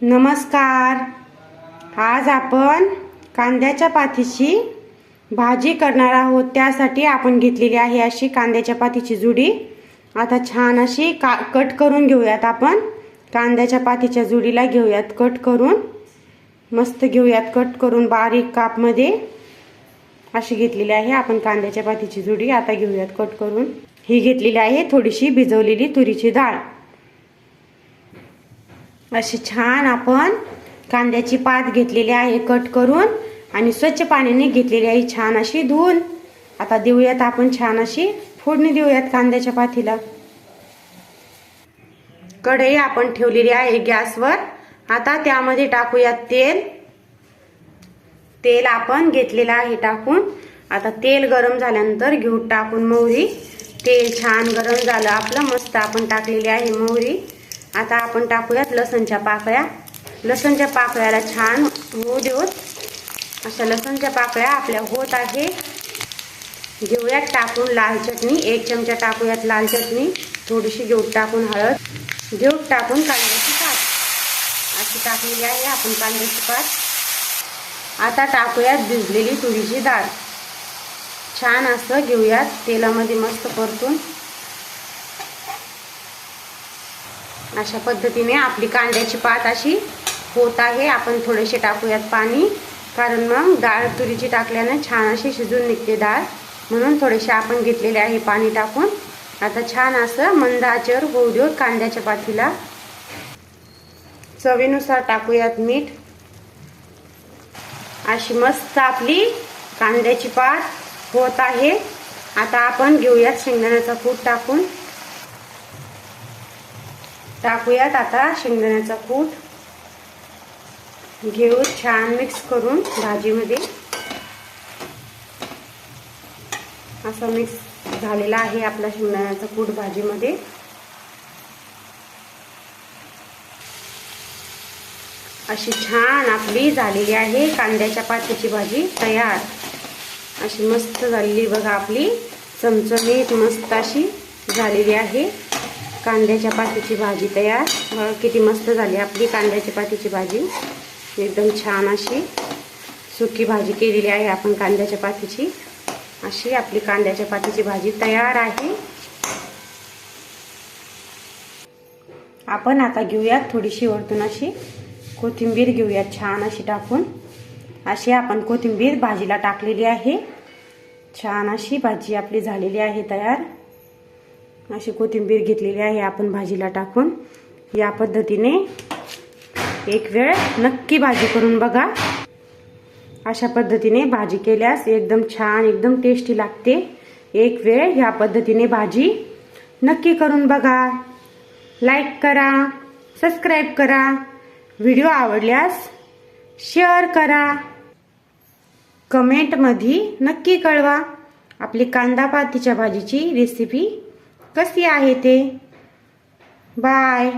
नमस्कार. आज आपण कांद्याच्या पातीची भाजी करणार आहोत. त्यासाठी आपण घेतलेली आहे अशी कांद्याच्या पातीची जुडी. आता छान अशी का कट करून घेऊयात आपण. कांद्याच्या पातीच्या जुडीला घेऊयात कट करून. मस्त घेऊयात कट करून बारीक कापमध्ये. अशी घेतलेली आहे आपण कांद्याच्या पातीची जुडी. आता घेऊयात कट करून. ही घेतलेली आहे थोडीशी भिजवलेली तुरीची डाळ. अशी छान आपण कांद्याची पात घेतलेली आहे कट करून आणि स्वच्छ पाण्याने घेतलेली आहे छान अशी धुवून. आता देऊयात आपण छान अशी फोडणी देऊयात कांद्याच्या पातीला. कढई आपण ठेवलेली आहे गॅसवर. आता त्यामध्ये टाकूयात तेल. तेल आपण घेतलेलं आहे टाकून. आता तेल गरम झाल्यानंतर घेऊ टाकून मोहरी. तेल छान गरम झालं आपलं मस्त आपण टाकलेली आहे मोहरी. आता आपण टाकूयात लसणच्या पाकळ्या. लसणच्या पाकळ्याला छान होऊ देऊत अशा लसणच्या पाकळ्या आपल्या होत आहे. घेऊयात टाकून लाल चटणी. एक चमचा टाकूयात लाल चटणी. थोडीशी घेऊ टाकून हळद. घेऊ टाकून कांद्याची पात. अशी टाकलेली आहे आपण कांद्याची पात. आता टाकूयात भिजलेली तुरीची डाळ. छान असं घेऊयात. तेलामध्ये मस्त परतून अशा पद्धतीने आपली कांद्याची पात अशी होत आहे. आपण थोडेसे टाकूयात पाणी. कारण मग डाळ तुरीची टाकल्यानं छान अशी शिजून निघते डाळ. म्हणून थोडेसे आपण घेतलेले आहे पाणी टाकून. आता छान असं मंद आचेवर होऊ देऊ कांद्याच्या पातीला चवीनुसार टाकूयात मीठ. अशी मस्त आपली कांद्याची पात होत आहे. आता आपण घेऊयात शेंगदाण्याचा कूट टाकून. टाकूयात आता शेंगदाण्याचा कूट. घेऊ छान मिक्स करून भाजीमध्ये. असं मिक्स झालेला आहे आपला शेंगदाण्याचा कूट भाजीमध्ये. अशी छान आपली झालेली आहे कांद्याच्या पातीची भाजी तयार. अशी मस्त झालेली बघा आपली. चमचमीत मस्त अशी झालेली आहे. कांद्याच्या पातीची भाजी तयार. बघा किती मस्त झाली आपली कांद्याची पातीची भाजी. एकदम छान अशी सुकी भाजी केलेली आहे आपण कांद्याच्या पातीची. अशी आपली कांद्याच्या पातीची भाजी तयार आहे. आपण आता घेऊयात थोडीशी वरतून अशी कोथिंबीर घेऊयात छान अशी टाकून. अशी आपण कोथिंबीर भाजीला टाकलेली आहे. छान अशी भाजी आपली झालेली आहे तयार. अशी कोथिंबीर घेतलेली आहे आपण भाजीला टाकून. या पद्धतीने एक वेळ नक्की भाजी करून बघा. अशा पद्धतीने भाजी केल्यास एकदम छान एकदम टेस्टी लागते. एक वेळ ह्या पद्धतीने भाजी नक्की करून बघा. लाईक करा सबस्क्राईब करा. व्हिडिओ आवडल्यास शेअर करा. कमेंटमध्ये नक्की कळवा. आपली कांदा पातीच्या भाजीची रेसिपी कशी आहे ते? बाय